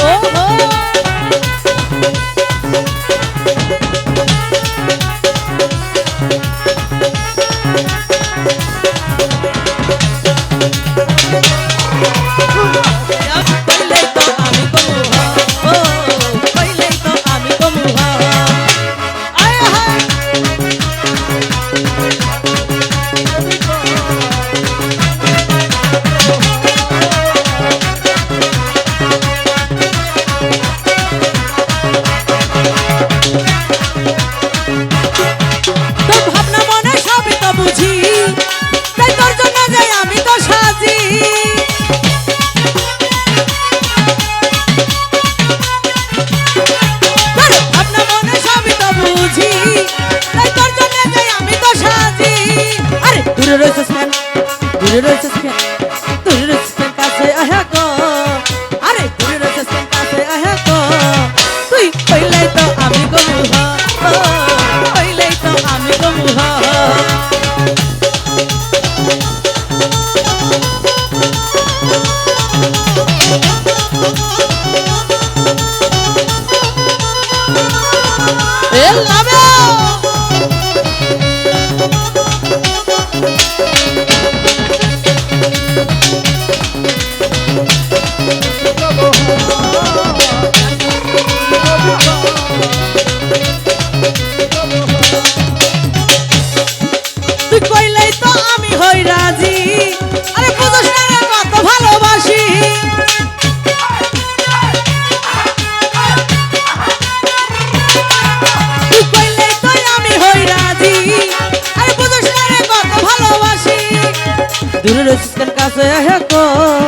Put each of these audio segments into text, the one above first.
Oh! আরে দূরে রয়েছে স্ম্যান দূরে রয়েছে স্ম্যান সে কর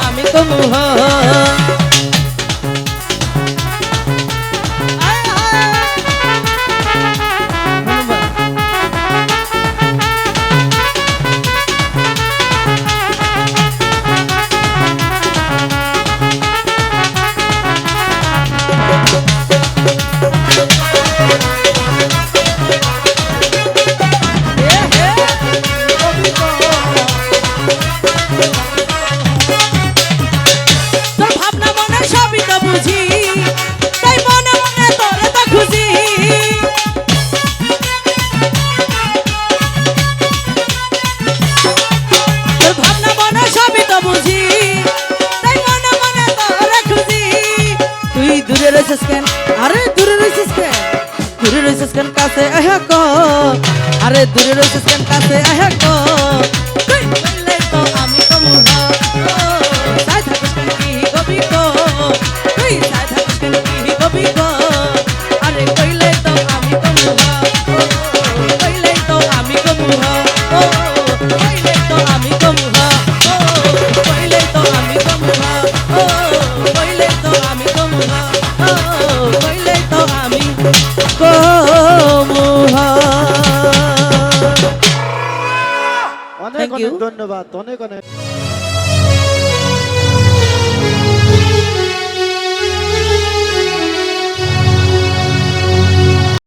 আমি তো মুহ বুঝি, তাই তো মনে সবই তো বুঝি, তুই দূরে রয়েছিস কেন? আরে দূরে রয়েছিস কেন? দূরে রয়েছিস কেন কাছে আহ আরে দূরে রয়েছিস কেন কাছে আহ ধন্যবাদ অনেক অনেক।